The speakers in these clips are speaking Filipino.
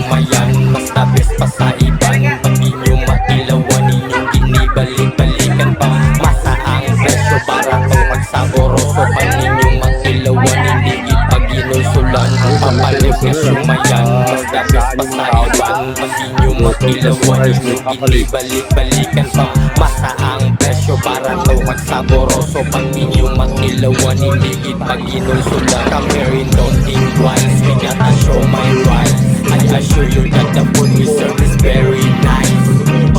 sumayan Mas tabis pa sa iban Pag inyo mailawan Inyong ginibalik-balikan pa. Masa ang presyo para to pagsaboroso Pag inyo mailawan Hindi ipag inusulan Ang papalit nga sumayan Mas tabis pa sa iban Pag inyo mailawan Inyong ginibalik-balikan pa. Masa ang presyo para to pagsaboroso Pag inyo mailawan Hindi ipag inusulan Come here and don't think twice. We gotta show my rights. I assure you that the food we serve is very nice.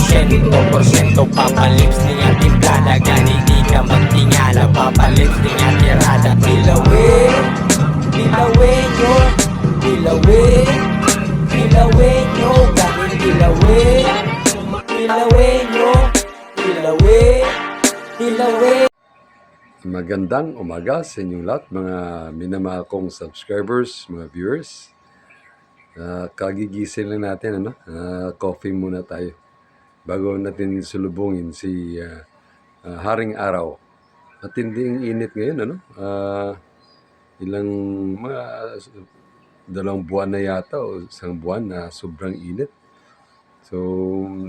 Siyento porsyento papalips niya timplada Gani di ka magtingala. Papalips niya tirada Dilawin, dilawin nyo Dilawin, dilawin Magandang umaga sa inyong lahat, mga minamahal kong subscribers, mga viewers. Ah, kagigising lang natin, ano? Ah, coffee muna tayo. Bago natin sulubungin si ah, ah, Haring Araw. Matinding init ngayon, ano? Ah, ilang mga dalawang buwan na yata o isang buwan na sobrang init. So,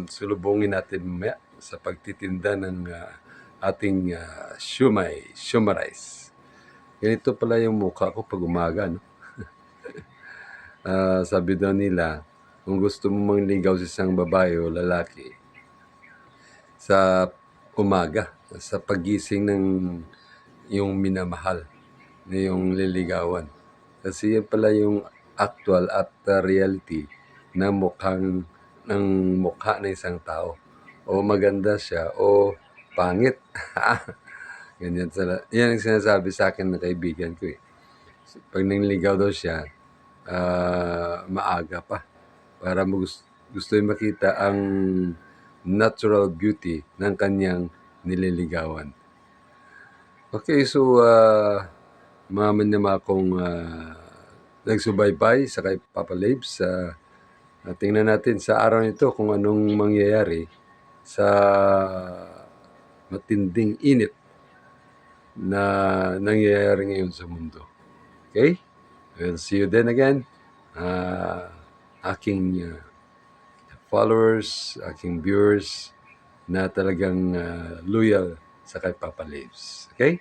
sulubungin natin mamaya sa pagtitinda ng ah, ating uh, shumay, shumarais. Ganito pala yung mukha ko pag umaga, no? Ah, sabi daw nila, kung gusto mo mangligaw sa isang babae o lalaki, sa umaga, sa pagising ng yung minamahal, na yung liligawan. Kasi yan pala yung actual at uh, reality na mukhang ng mukha ng isang tao. O maganda siya o pangit. Ganyan sila. Yan ang sinasabi sa akin ng kaibigan ko eh. Pag nangligaw daw siya, ah, maaga pa. Para gusto, gusto yung makita ang natural beauty ng kanyang nililigawan. Okay, so uh, mga manama akong uh, nagsubaybay sa kay Papa Labs. Uh, tingnan natin sa araw nito kung anong mangyayari sa matinding init na nangyayari ngayon sa mundo. Okay? We'll see you then again. Uh, aking uh, followers, aking viewers na talagang uh, loyal sa kay Papa Lives. Okay?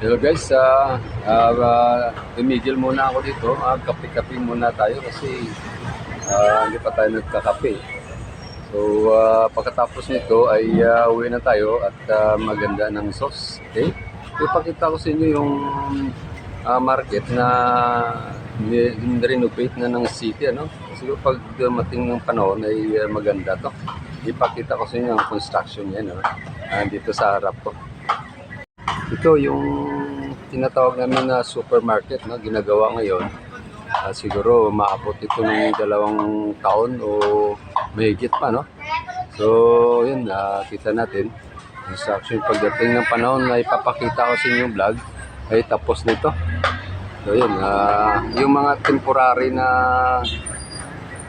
Hello guys, uh, uh, uh, tumigil muna ako dito. Uh, kape-kape muna tayo kasi uh, hindi pa tayo nagkakape. So, uh, pagkatapos nito ay uh, uwi na tayo at uh, maganda ng sauce. Okay? Ipakita ko sa inyo yung uh, market na ni- renovate na ng city. Ano? Siguro pag dumating ng panahon ay uh, maganda to. Ipakita ko sa inyo ang construction yan. Ano? Uh, dito sa harap ko. Ito yung tinatawag namin na supermarket na ginagawa ngayon. Ah, siguro maabot ito ng dalawang taon o mahigit pa, no? So, yun, nakita natin. Construction pagdating ng panahon na ipapakita ko sa inyo yung vlog ay tapos nito. So, yun, ah, yung mga temporary na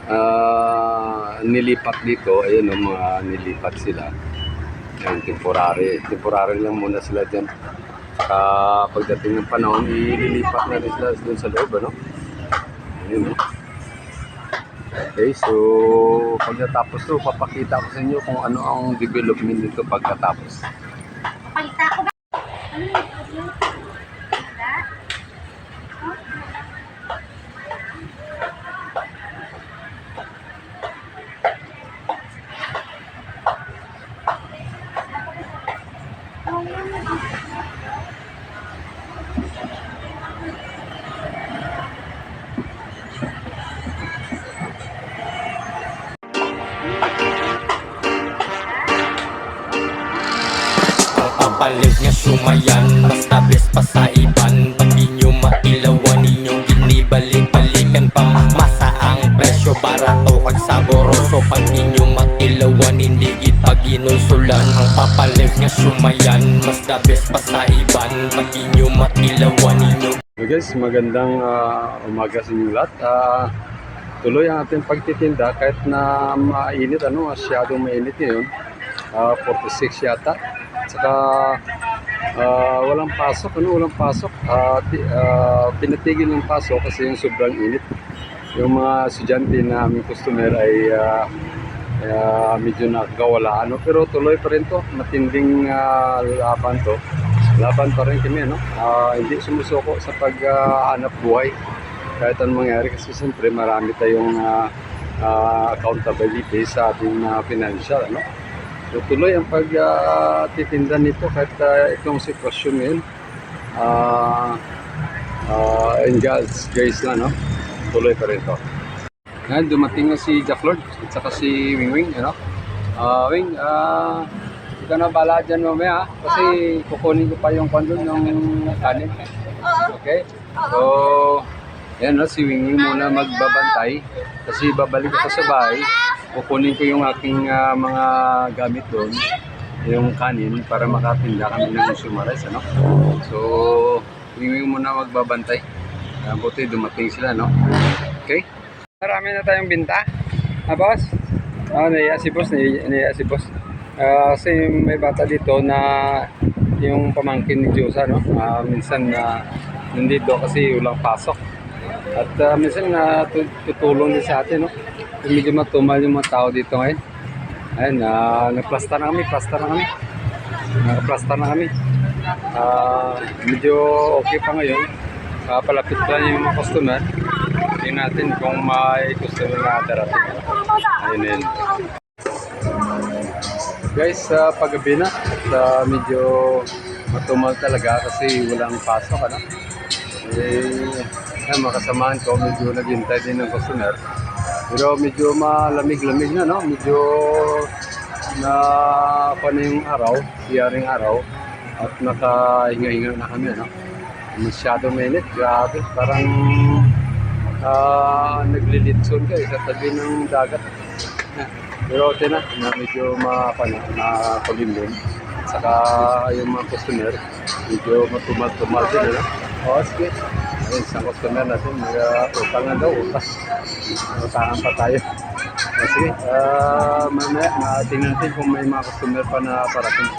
ah, nilipat dito, ayun, yung mga nilipat sila. Yung temporary. Temporary lang muna sila dyan. Saka pagdating ng panahon, ililipat na rin sila doon sa loob, ano? Ayun, no? Okay, so pagkatapos to, papakita ko sa inyo kung ano ang development nito pagkatapos. Palita ko ba? Ano Papalit nga sumayan Mas tabis pa sa iban. Pag inyo mailawan Inyong ginibalik-balikan pa? Masa ang presyo barato Kag saboroso. Pag inyo mailawan Hindi ipag inusulan Ang papalit nga sumayan Mas tabis pa sa iban. Pag inyo mailawan Inyong So guys, magandang ah, umaga sa inyo lahat. Ah, tuloy ang ating pagtitinda kahit na mainit, ano, masyadong mainit ngayon. Ah, 46 yata. Saka ah, walang pasok, ano, walang pasok. Ti- ah, pinatigil ng pasok kasi yung sobrang init. yung mga estudyante na aming customer ay ah, ah, medyo nagkawalaan. No? Pero tuloy pa rin to. Matinding ah, laban to. Laban pa rin kami. No? Ah, hindi sumusuko sa paghanap buhay. Kahit anong mangyari. Kasi siyempre marami tayong ah, ah, accountability sa ating ah, financial. No? So, tuloy ang pagtitinda nito kahit ah, itong sitwasyon ngayon. Ah, ah, and guys, guys na, no? Tuloy pa rin to. Yan, dumating na si Jack Lord at saka si Wing Wing, ano? Ah, Wing, ah, ikaw na bala dyan mamaya, kasi kukunin ko pa yung kondon ng kanin. Okay? So, yan no, si Wing Wing muna magbabantay kasi babalik ako sa bahay. Kukunin ko yung aking ah, mga gamit doon, yung kanin para makatinda kami ng sumares, ano? So, Wing Wing muna magbabantay. Uh, buti dumating sila, no? Okay? Marami na tayong binta. Ah, boss? Ah, naiya si boss, naiya, si boss. Ah, kasi may bata dito na yung pamangkin ni Diyosa, no? Ah, minsan na nandito kasi walang pasok. At ah, minsan na tutulong din sa atin, no? Medyo matumal yung mga tao dito ngayon. Ayun, ah, nagplasta na kami, plasta na kami. Nagplasta na kami. Ah, medyo okay pa ngayon. Ah, palapit pa yung mga customer. Tingnan natin kung may customer na darating. Ayun yun. Guys, sa paggabi na at ah, medyo matumal talaga kasi walang pasok ano. Eh, ay, makasamahan ko medyo naghintay din ng customer. Pero medyo malamig-lamig na no, medyo na pa na yung araw, siyaring araw at nakahinga-hinga na kami ano. Masyado mainit, grabe, parang ah naglilitson ka sa tabi ng dagat. Pero okay na, na medyo mapano, na pagimlim. Saka yung mga customer, medyo matumal-tumal din, ano? Oo, sige. Isang customer natin, mag-utang na daw, utang. Utangan pa tayo. O, sige, ah mamaya, matingnan natin kung may mga customer pa na parating.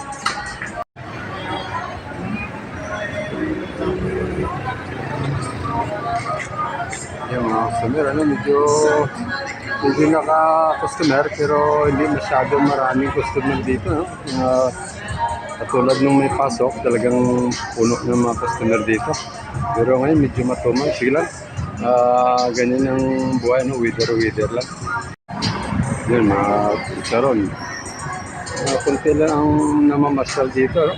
Yung mga customer, ano, medyo hindi naka-customer pero hindi masyado maraming customer dito. No? Uh, katulad nung may pasok, talagang puno ng mga customer dito. Pero ngayon medyo matumal. Sige lang. Ah, ganyan ang buhay, no? wither-wither lang. Yun, mga charon. Uh, kunti lang ang namamasyal dito. No?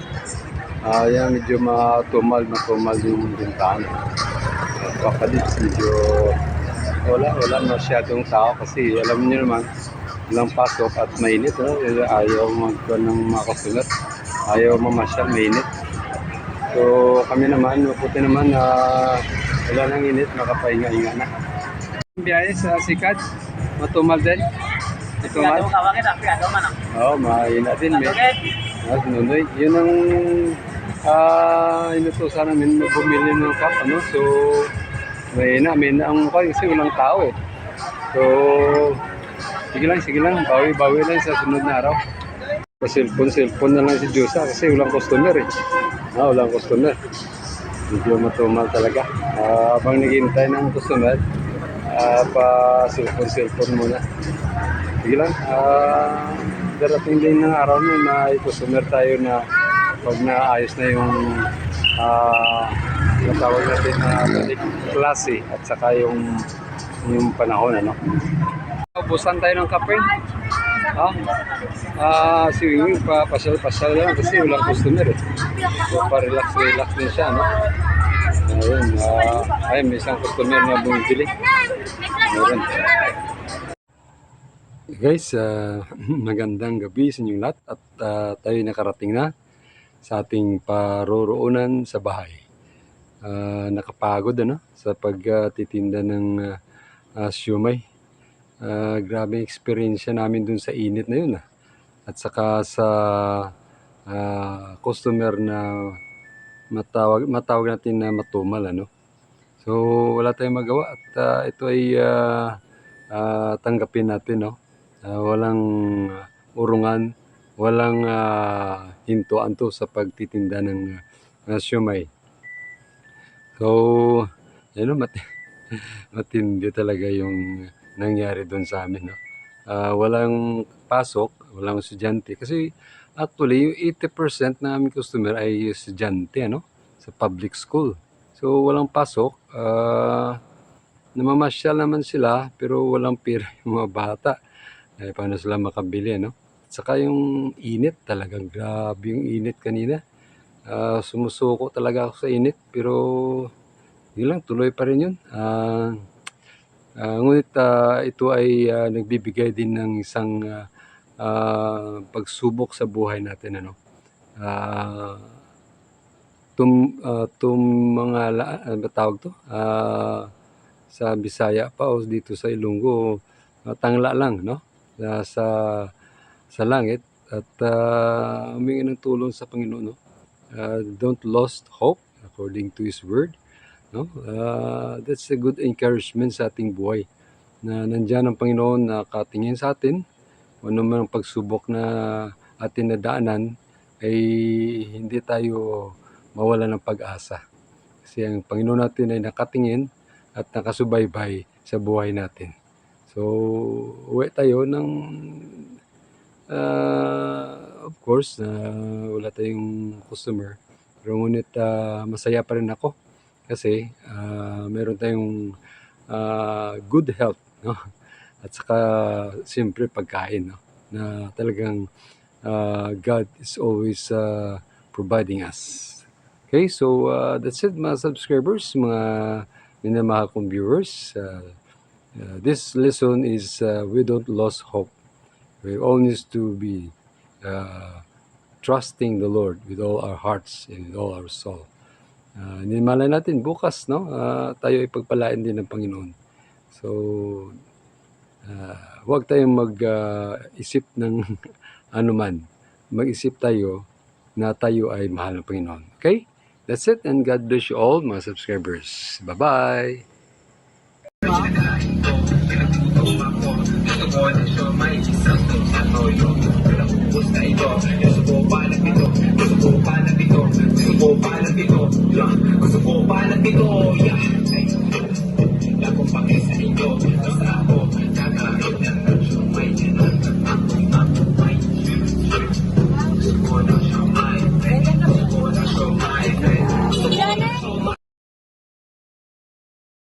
Ah, yan, medyo matumal, matumal yung bintahan. Uh, Papalit, medyo wala, wala masyadong tao kasi alam niyo naman, walang pasok at mainit. No? Ayaw magkuhan ng mga customer. Ayaw mamasyal, mainit. So kami naman, mabuti naman na wala nang init, makapahinga-hinga na. Biyahe sa sikat, matumal din. Matumal? Oo, oh, mahina din. May, ah, nunoy. Yun ang ah inutusan namin na bumili ng cup, ano? So, may na, may na ang kasi walang tao eh. So, sige lang, sige lang, bawi-bawi lang sa sunod na araw. Pa cellphone, cellphone na lang si Diyosa kasi walang customer eh. Ah, walang customer. Medyo matumal talaga. Ah, habang naghihintay ng customer, ah, pa cellphone, cellphone muna. Sige lang, ah, darating din ng araw na may customer tayo na pag naayos na yung ah, yung tawag natin na balik klase at saka yung yung panahon ano. Ubusan tayo ng kape. Ha? Ah, si Wing pa pasyal-pasyal lang kasi walang customer eh. So pa relax relax din siya no. Ayun, ah, ay may isang customer na bumibili. Meron. Guys, ah, magandang gabi sa inyong lahat at ah, tayo nakarating na sa ating paroroonan sa bahay. Ah, nakapagod ano sa pagtitinda ng ah, ah, siomay. Ah, grabe experience namin dun sa init na yun ah. At saka sa ah, customer na matawag matawag natin na matumal ano. So wala tayong magawa at ah, ito ay ah, ah, tanggapin natin no. Ah, walang urungan, walang ah, hintuan to sa pagtitinda ng uh, siomay. So, yun, mat matindi talaga yung nangyari doon sa amin. No? Ah, walang pasok, walang estudyante. Kasi actually, yung 80% ng aming customer ay estudyante ano? sa public school. So, walang pasok. Ah, namamasyal naman sila, pero walang pera yung mga bata. Eh, paano sila makabili, no? Saka yung init, talagang grabe yung init kanina. Ah, sumusuko talaga ako sa init, pero yun lang, tuloy pa rin yun. Ah, ah, ngunit ah, ito ay ah, nagbibigay din ng isang ah, ah, pagsubok sa buhay natin. Ano? Ah, tum, ah, tum mga, ano ba tawag to? Ah, sa Bisaya pa o dito sa Ilonggo, ah, tangla lang, no? Na sa sa langit at uh, humingi ng tulong sa Panginoon, no? Uh, don't lost hope according to His Word, no? Uh, that's a good encouragement sa ating buhay na nandiyan ang Panginoon na katingin sa atin, kung ano man ang pagsubok na atin nadaanan, ay hindi tayo mawala ng pag-asa. Kasi ang Panginoon natin ay nakatingin at nakasubaybay sa buhay natin. So, uwi tayo ng ah, of course, na wala tayong customer. Pero ngunit ah, masaya pa rin ako kasi ah, meron tayong ah, good health, no? At saka siyempre pagkain, no? Na talagang ah, God is always ah, providing us. Okay, so uh, that's it mga subscribers, mga minamahal kong viewers. Uh, uh, this lesson is uh, we don't lose hope. We all need to be uh, trusting the Lord with all our hearts and with all our soul. Uh, inimalay natin bukas, no? Uh, tayo ipagpalain din ng Panginoon. So, uh, huwag tayong mag-isip ng anuman. Mag-isip tayo na tayo ay mahal ng Panginoon. Okay? That's it and God bless you all mga subscribers. Bye-bye! ito Gusto ko palang ito Gusto ko palang ito yeah. Gusto ko palang ito yeah. Ay, wala kong pake sa inyo